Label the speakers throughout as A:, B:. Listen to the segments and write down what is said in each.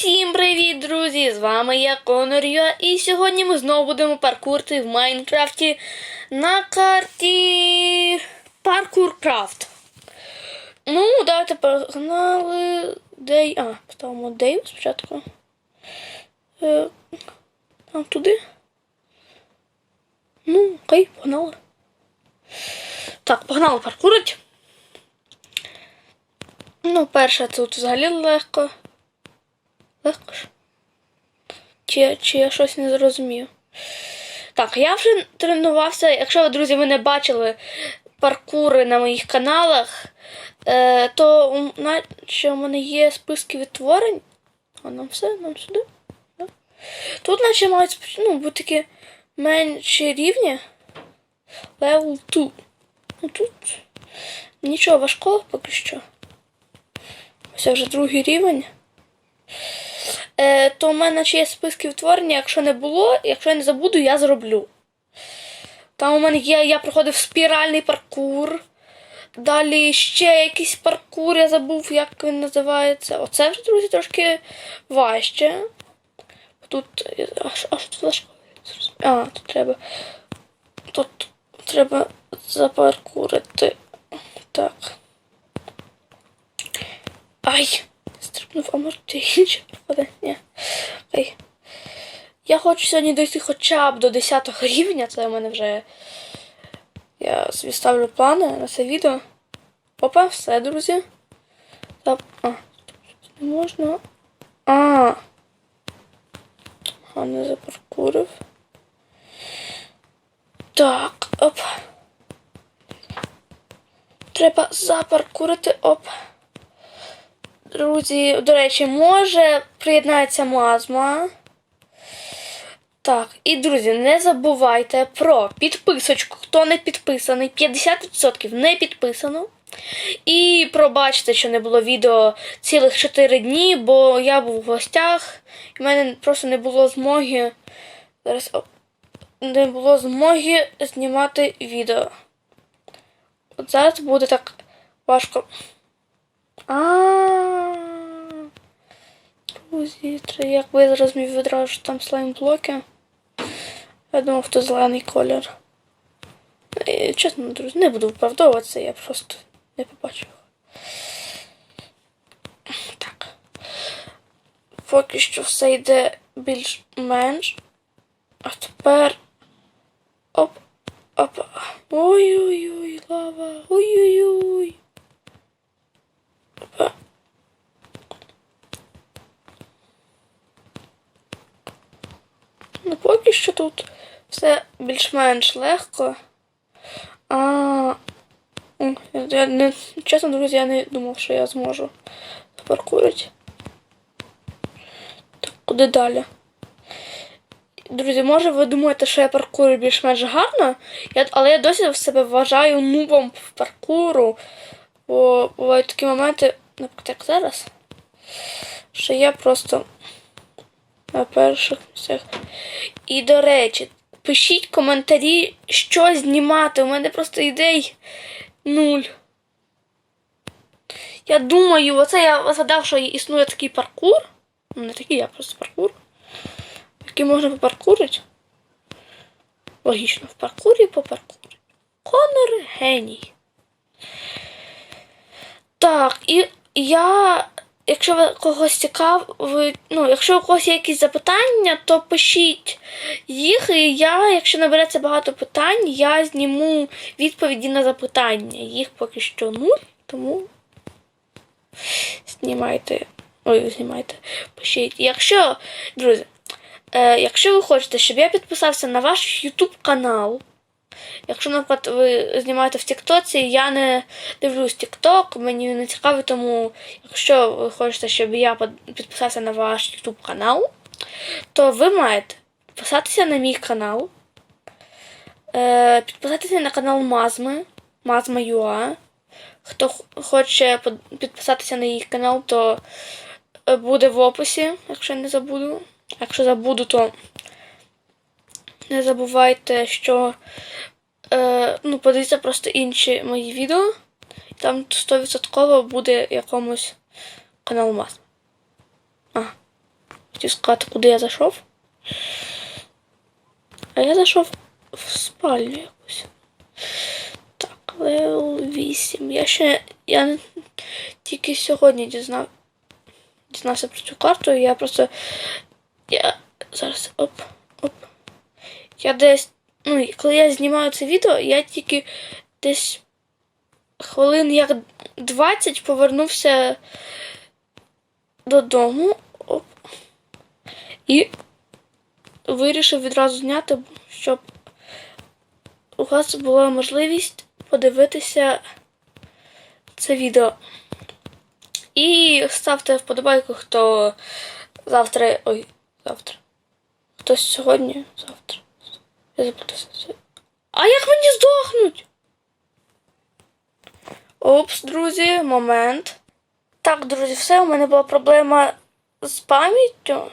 A: Усім привіт, друзі! З вами я Конор Юа, і сьогодні ми знову будемо паркурити в Майнкрафті на карті Паркур Крафт. Ну, давайте погнали. Дей. А, поставимо Дейв спочатку. Е, там туди. Ну, окей, погнали. Так, погнали паркурить. Ну, перше, тут взагалі легко. Легко ж. Чи, чи я щось не зрозумів? Так, я вже тренувався. Якщо ви, друзі, ви не бачили паркури на моїх каналах, е, то у- наче у мене є списки відтворень. А нам все, нам сюди. Да? Тут наче мають ну, бути такі менші рівні. Level 2. Ну тут нічого важкого поки що. Ось вже другий рівень. Е, то в мене ще є списки відтворення, якщо не було, якщо я не забуду, я зроблю. Там у мене є, я проходив спіральний паркур. Далі ще якийсь паркур, я забув, як він називається. Оце вже, друзі, трошки важче. Тут. А що тут важко? А, тут треба. Тут треба запаркурити. Так. Ай! Стрибнув, а може інше пропаде? Ні. Ай. Я хочу сьогодні дойти хоча б до 10 рівня. Це в мене вже. Я собі ставлю плани на це відео. Опа, все, друзі. А, не можна. А. А, не запаркурив. Так, оп. Треба запаркурити, оп. Друзі, до речі, може приєднається мазма. Так, і друзі, не забувайте про підписочку. Хто не підписаний, 50% не підписано. І пробачте, що не було відео цілих 4 дні, бо я був в гостях, і в мене просто не було змоги. Зараз оп, не було змоги знімати відео. От зараз буде так важко. А. Друзі, це якби я зрозумів відразу, що там слайм-блоки. Я думав, то зелений колір. І, чесно, друзі, не буду виправдовуватися, я просто не побачив. Так. Поки що все йде більш-менш. А тепер. Оп. Оп. Ой-ой-ой, лава. Ой-ой-ой. Опа. Ну, поки що тут все більш-менш легко. А, я, не, чесно, друзі, я не думав, що я зможу запаркурити. Так, куди далі? Друзі, може ви думаєте, що я паркурю більш-менш гарно, я, але я досі себе вважаю нубом в паркуру. Бо бувають такі моменти, наприклад, як зараз, що я просто на перших місцях. І, до речі, пишіть коментарі, що знімати. У мене просто ідей нуль. Я думаю, оце я згадав, що існує такий паркур. Ну, не такий, а просто паркур. Який можна попаркурити. Логічно, в паркурі попаркурити. Конор геній. Так, і я, якщо ви когось цікавить, ну, якщо у когось є якісь запитання, то пишіть їх, і я, якщо набереться багато питань, я зніму відповіді на запитання. Їх поки що нуль, тому знімайте. Ой, знімайте, пишіть. Якщо, друзі, е, якщо ви хочете, щоб я підписався на ваш YouTube канал, Якщо, наприклад, ви знімаєте в Тіктоці, я не дивлюсь Тікток, мені не цікаво, тому якщо ви хочете, щоб я підписався на ваш YouTube канал, то ви маєте підписатися на мій канал, е, підписатися на канал Мазми, Мазма.ua. Хто хоче підписатися на їх канал, то е, буде в описі, якщо не забуду. Якщо забуду, то не забувайте, що е, ну, подивіться просто інші мої відео. Там 100% буде якомусь канал Мас. А, хотів сказати, куди я зайшов. А я зайшов в спальню якусь. Так, левел 8. Я ще. Я тільки сьогодні дізнав, дізнався про цю карту, я просто. Я зараз оп, оп. Я десь. Ну, коли я знімаю це відео, я тільки десь хвилин як 20 повернувся додому. Оп. І вирішив відразу зняти, щоб у вас була можливість подивитися це відео. І ставте вподобайку, хто завтра. Ой, завтра. Хтось сьогодні, завтра. А як мені здохнуть? Опс, друзі, момент. Так, друзі, все, у мене була проблема з пам'яттю.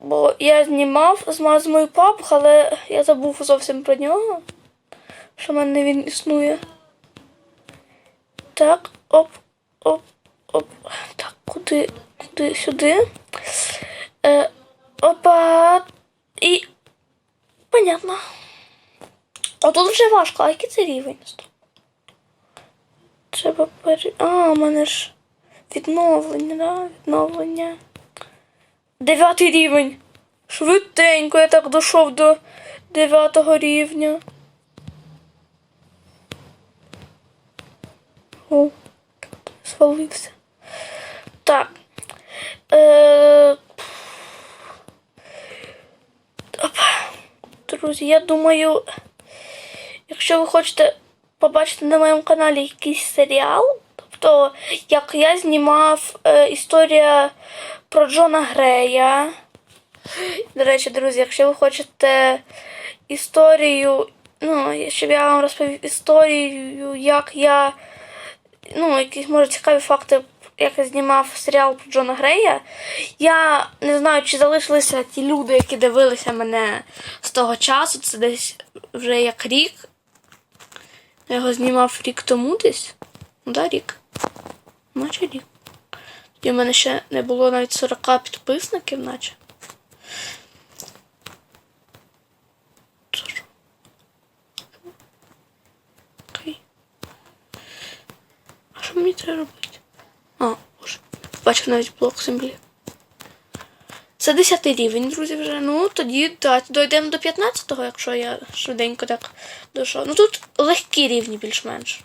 A: Бо я знімав з мою PUBG, але я забув зовсім про нього. Що в мене він існує. Так, оп, оп, оп. Так, куди, куди, сюди. Е, опа. І. Понятно. А тут вже важко, а який це рівень? Треба пере... А, у мене ж відновлення, да? Відновлення. Дев'ятий рівень. Швиденько я так дійшов до дев'ятого рівня. О, свалився. Так. Е... Опа. Друзі, я думаю, якщо ви хочете побачити на моєму каналі якийсь серіал, тобто, як я знімав е, історія про Джона Грея. До речі, друзі, якщо ви хочете історію, ну, щоб я вам розповів історію, як я, ну, якісь, може, цікаві факти, як я знімав серіал про Джона Грея, я не знаю, чи залишилися ті люди, які дивилися мене з того часу, це десь вже як рік. Я його знімав рік тому десь. Ну, да, рік. Наче рік. І в мене ще не було навіть 40 підписників, наче. Окей. А що мені треба робити? Бачив навіть блок землі. Це 10 рівень, друзі, вже. Ну, тоді да, дойдемо до 15-го, якщо я швиденько так дійшов. Ну тут легкі рівні більш-менш.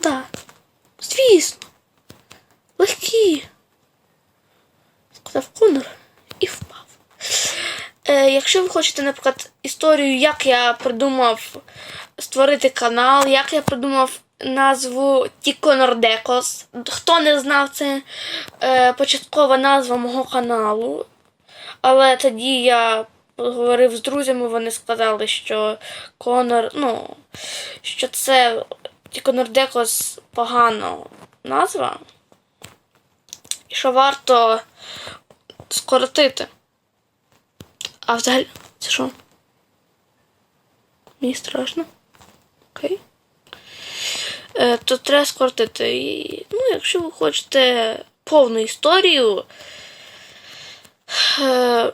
A: Так. Звісно. Легкі. Сказав Конор і впав. Е, якщо ви хочете, наприклад, історію, як я придумав створити канал, як я придумав назву Тіконордекос. Хто не знав, це е, початкова назва мого каналу. Але тоді я говорив з друзями, вони сказали, що Конор, ну, що це Тіконордекос погана назва. І що варто скоротити. А взагалі, це що? Мені страшно. Окей. Е, то треба скоротити. І, ну, якщо ви хочете повну історію. Е,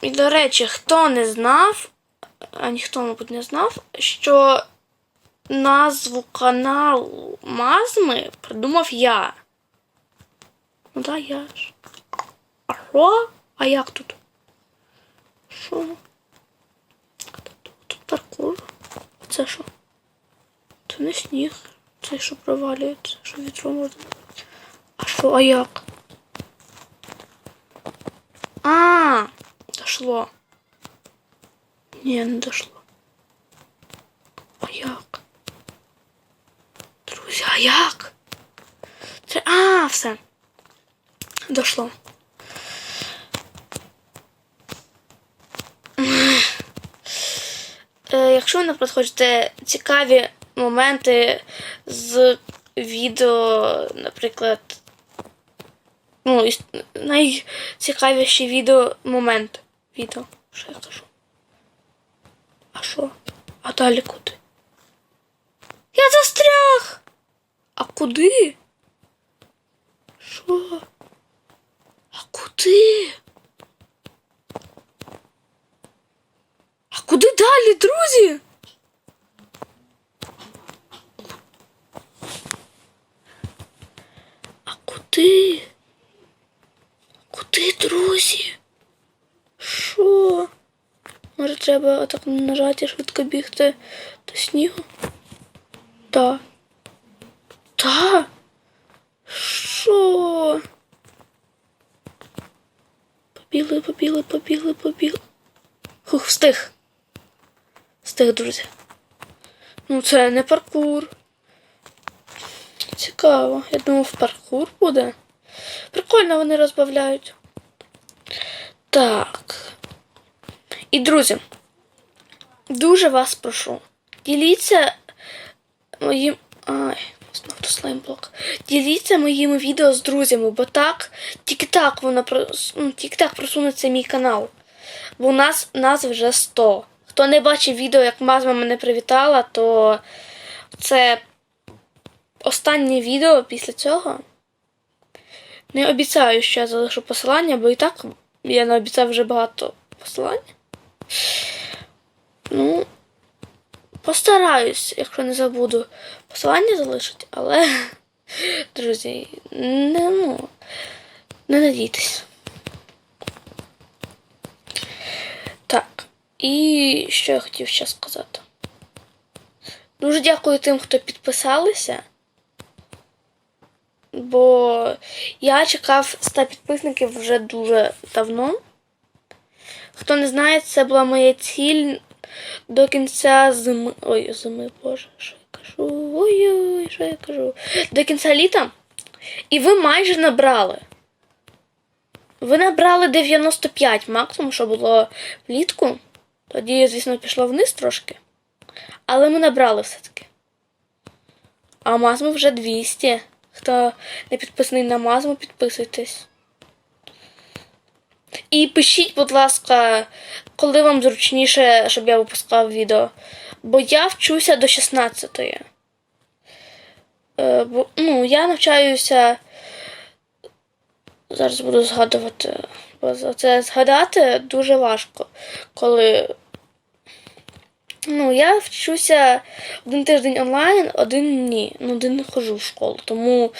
A: і, до речі, хто не знав, а ніхто, мабуть, не знав, що назву каналу Мазми придумав я. Ну да, я ж. А що? А як тут? Що? Тут паркур. Це що? Це не сніг. Це що провалюється, що вітру можна. А що, а як? А, дошло. Ні, не дошло. А як? Друзі, а як? Це... А, все. Дошло. Е, Якщо ви, наприклад, хочете цікаві моменти з відео, наприклад, ну, найцікавіші відео момент. Відео. Що я кажу? А що? А далі куди? Я застряг! А куди? Що? А куди? А куди далі, друзі? А куди? Куди, друзі? Що? Може, треба отак нажати швидко бігти до снігу? Та. Та. Що? Побігли, побігли, побігли, побігли. Хух, встиг. Встиг, друзі. Ну, це не паркур. Цікаво. Я думав, паркур буде. Прикольно вони розбавляють. Так. І, друзі, дуже вас прошу. Діліться моїм. Ай, знов до слаймблок. Діліться моїми відео з друзями, бо так, тільки так воно прос- ну, тільки так просунеться мій канал. Бо у нас нас вже 100. Хто не бачив відео, як мазма мене привітала, то це останнє відео після цього. Не обіцяю, що я залишу посилання, бо і так я не обіцяв вже багато посилань. Ну, постараюсь, якщо не забуду посилання залишити, але, друзі, не, ну, не надійтесь. Так, і що я хотів ще сказати. Дуже дякую тим, хто підписалися. Бо я чекав 100 підписників вже дуже давно. Хто не знає, це була моя ціль до кінця зими. Ой, зими, боже, що я кажу? Ой-ой, що я кажу? До кінця літа. І ви майже набрали. Ви набрали 95 максимум, що було влітку. Тоді, звісно, пішло вниз трошки. Але ми набрали все-таки. А мазму вже 200. Хто не підписаний на мазму, підписуйтесь. І пишіть, будь ласка, коли вам зручніше, щоб я випускав відео. Бо я вчуся до 16-ї. Е, бо, ну, я навчаюся. Зараз буду згадувати. Бо це згадати дуже важко. Коли. Ну, я вчуся один тиждень онлайн, один ні. Ну, один не ходжу в школу. Тому,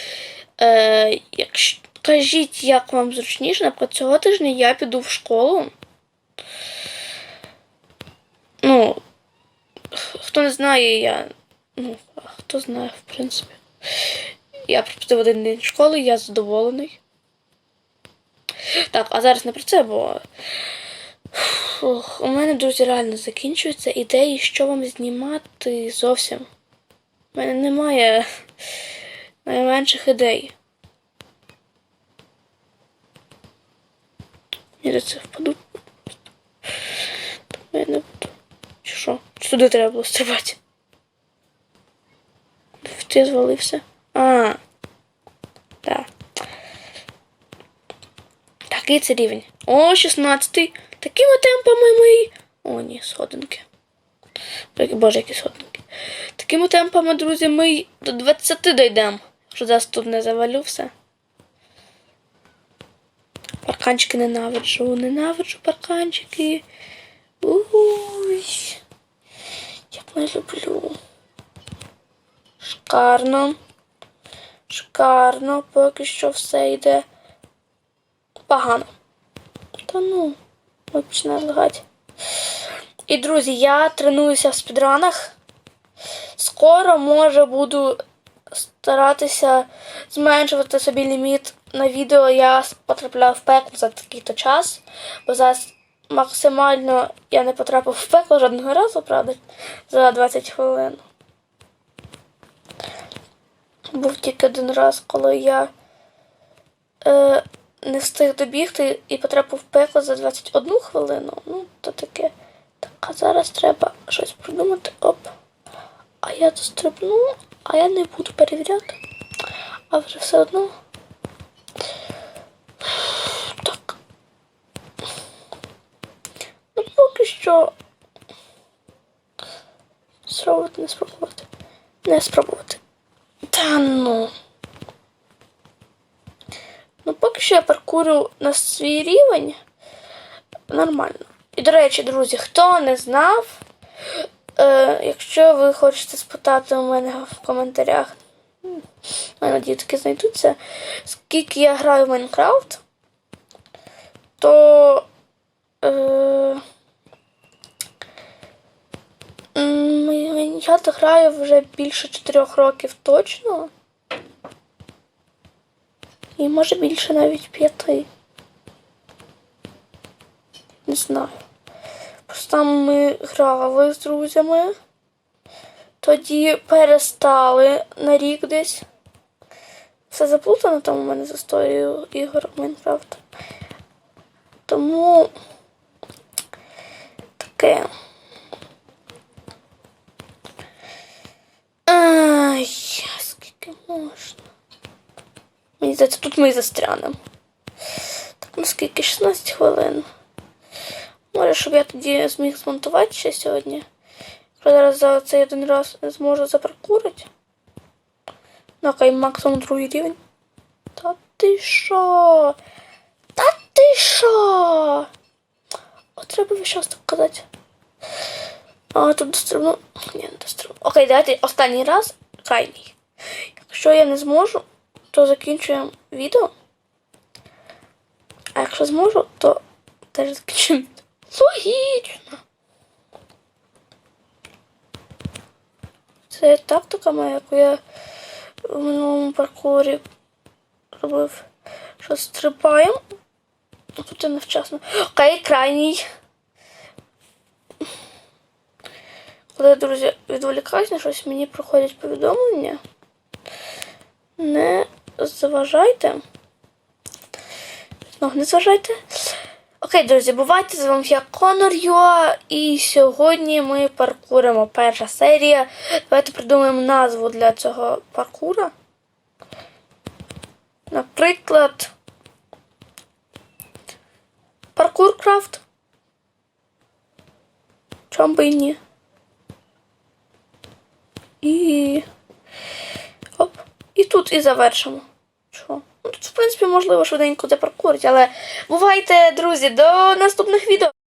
A: е, якщо кажіть, як вам зручніше, наприклад, цього тижня я піду в школу. Ну, хто не знає, я. Ну, хто знає, в принципі. Я пропустив один день школи, я задоволений. Так, а зараз не про це, бо. Фух, у мене, друзі, реально закінчуються ідеї, що вам знімати зовсім. У мене немає найменших ідей. Я до це впаду. Тому я не буду. Чи що? Чи туди треба було стрибати? Ти звалився? А. Так. Такий це рівень. О, 16-й. Такими темпами ми. О, ні, сходинки. Ой, Боже, які сходинки. Такими темпами, друзі, ми до 20 дійдемо. Якщо зараз тут не завалю все. Парканчики ненавиджу, ненавиджу парканчики. Уй. Як не люблю. Шикарно. Шикарно, поки що все йде погано. Та ну, ой, починає лагати. І, друзі, я тренуюся в спідранах. Скоро, може, буду старатися зменшувати собі ліміт на відео. Я потрапляв в пекло за такий-то час. Бо зараз максимально я не потрапив в пекло жодного разу, правда, за 20 хвилин. Був тільки один раз, коли я е, не встиг добігти і потрапив в пекло за 21 хвилину. Ну, то таке. Так, а зараз треба щось придумати. Оп. А я дострибну, а я не буду перевіряти. А вже все одно. Так. Ну, поки що. Спробувати, не спробувати. Не спробувати. Та ну. Ну, поки що я запаркурю на свій рівень, нормально. І, до речі, друзі, хто не знав, е, якщо ви хочете спитати у мене в коментарях, у мене дітки знайдуться, скільки я граю в Майнкрафт, то. Е, я граю вже більше 4 років точно. І може більше навіть п'яти. Не знаю. Просто там ми грали з друзями. Тоді перестали на рік десь. Все заплутано там у мене з історією ігор Майнкрафт. Тому таке. Ай, скільки можна. Мені здається, тут ми і застрянемо. Так, ну скільки? 16 хвилин. Може, щоб я тоді зміг змонтувати ще сьогодні. Якщо зараз за цей один раз зможу запаркурити. Ну, окей, максимум другий рівень. Та ти що? Та ти що? От треба весь час так казати. А тут дострибну. Ні, не дострибну. Окей, давайте останній раз. Крайній. Якщо я не зможу, то закінчуємо відео. А якщо зможу, то теж закінчуємо відео. Логічно. Це тактика моя, яку я в минулому паркурі робив. Що стрибаємо. Тут я невчасно. Окей, крайній. Коли друзі, відволікаюсь на щось, мені приходять повідомлення. Не заважайте. Ну, не зважайте. Окей, друзі, бувайте з вами я Конор Юа, і сьогодні ми паркуримо перша серія. Давайте придумаємо назву для цього паркура. Наприклад. Паркуркрафт. Чом би і ні. І. Оп. І тут і завершимо. Тут, в принципі, можливо, швиденько паркурить, але бувайте, друзі, до наступних відео.